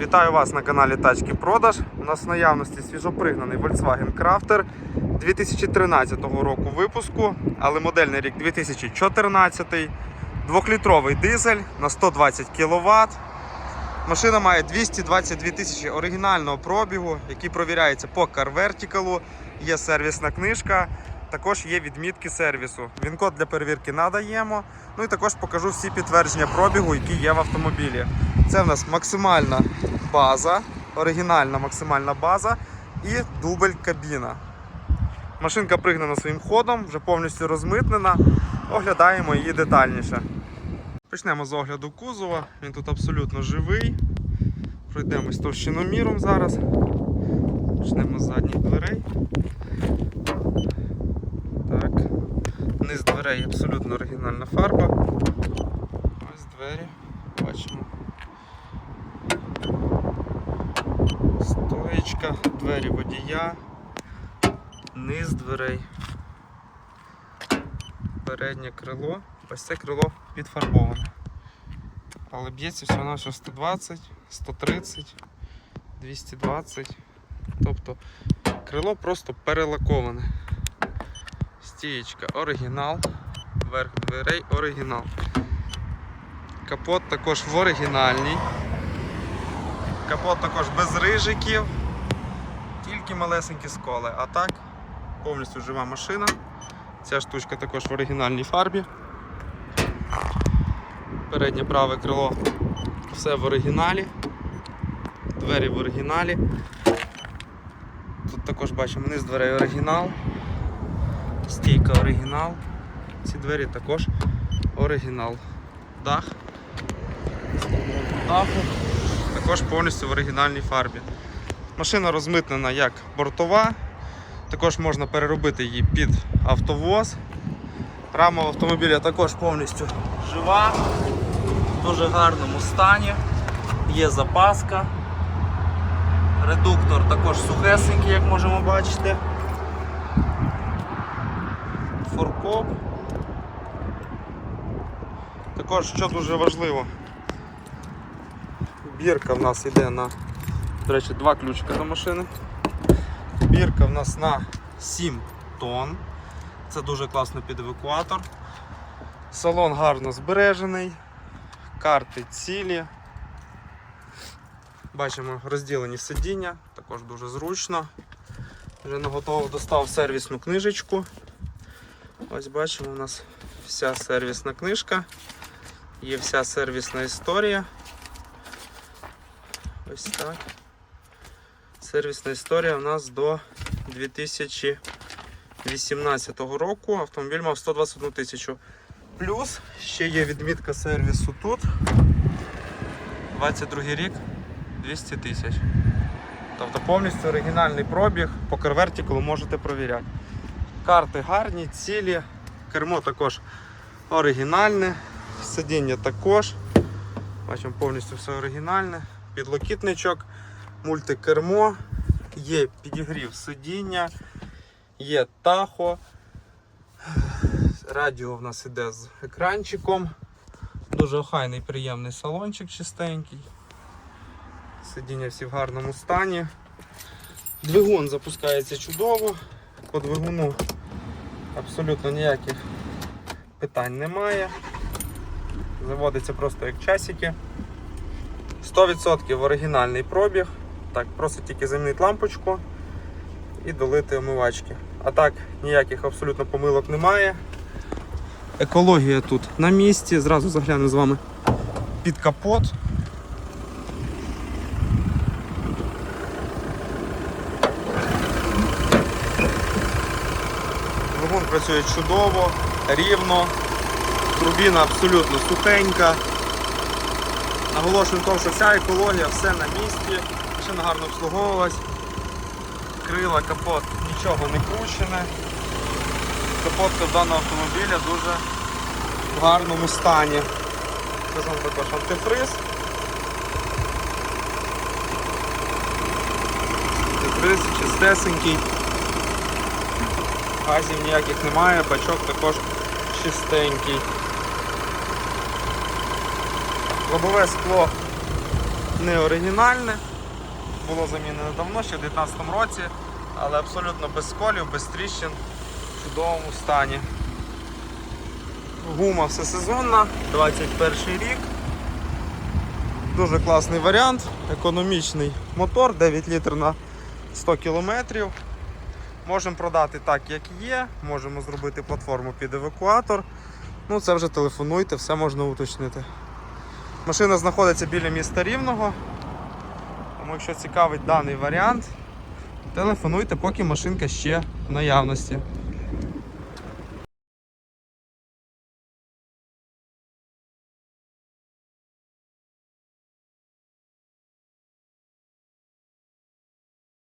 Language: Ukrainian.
Вітаю вас на каналі Тачки Продаж. У нас в наявності свіжопригнаний Volkswagen Crafter 2013 року випуску, але модельний рік 2014. Двохлітровий дизель на 120 кВт. Машина має 222 тисячі оригінального пробігу, який провіряється по Car Є сервісна книжка, також є відмітки сервісу. Він-код для перевірки надаємо. Ну і також покажу всі підтвердження пробігу, які є в автомобілі. Це в нас максимальна база, оригінальна максимальна база і дубль кабіна. Машинка пригнана своїм ходом, вже повністю розмитнена. Оглядаємо її детальніше. Почнемо з огляду кузова. Він тут абсолютно живий. Пройдемось товщиноміром зараз. Почнемо з задніх дверей. Так. Низ дверей абсолютно оригінальна фарба. Ось двері. Бачимо. Стоєчка, двері водія, низ дверей, переднє крило. Ось це крило підфарбоване. Але б'ється все на 120, 130, 220. Тобто крило просто перелаковане. Стієчка оригінал, верх дверей оригінал. Капот також в оригінальній. Капот також без рижиків, тільки малесенькі сколи. А так, повністю жива машина. Ця штучка також в оригінальній фарбі. Переднє праве крило все в оригіналі. Двері в оригіналі. Тут також бачимо низ дверей оригінал. Стійка оригінал. Ці двері також оригінал. Дах. Даху також повністю в оригінальній фарбі. Машина розмитнена як бортова, також можна переробити її під автовоз. Рама автомобіля також повністю жива, в дуже гарному стані, є запаска. Редуктор також сухесенький, як можемо бачити. Форкоп. Також, що дуже важливо, Бірка в нас йде на, до речі, два ключика до машини. Бірка в нас на 7 тонн. Це дуже класно під евакуатор. Салон гарно збережений, карти цілі. Бачимо розділені сидіння, також дуже зручно. Вже наготово достав сервісну книжечку. Ось бачимо, у нас вся сервісна книжка, є вся сервісна історія. Ось так. Сервісна історія у нас до 2018 року. Автомобіль мав 121 тисячу. Плюс ще є відмітка сервісу тут. 22 рік 200 тисяч. Тобто повністю оригінальний пробіг, по карвертикулу можете провіряти. Карти гарні, цілі, кермо також оригінальне, сидіння також. Бачимо повністю все оригінальне підлокітничок, мультикермо, є підігрів сидіння, є тахо, радіо в нас іде з екранчиком, дуже охайний приємний салончик чистенький. Сидіння всі в гарному стані. Двигун запускається чудово, по двигуну абсолютно ніяких питань немає. Заводиться просто як часики. 100% оригінальний пробіг. Так, просто тільки замінити лампочку і долити омивачки. А так, ніяких абсолютно помилок немає. Екологія тут на місці. Зразу заглянемо з вами під капот. Двигун працює чудово, рівно, турбіна абсолютно сухенька. Наголошуємо тому, що вся екологія, все на місці, машина гарно обслуговувалась, крила, капот, нічого не кручене. Капотка даного автомобіля дуже в гарному стані. Це вам також антифриз. Антифриз чистесенький. Газів ніяких немає, бачок також чистенький. Лобове скло не оригінальне. Було замінено давно, ще в 2019 році, але абсолютно без сколів, без тріщин, в чудовому стані. Гума всесезонна, 21 рік. Дуже класний варіант, економічний мотор, 9 літрів на 100 кілометрів. Можемо продати так, як є, можемо зробити платформу під евакуатор. Ну, це вже телефонуйте, все можна уточнити. Машина знаходиться біля міста Рівного. Тому якщо цікавить даний варіант, телефонуйте, поки машинка ще в наявності.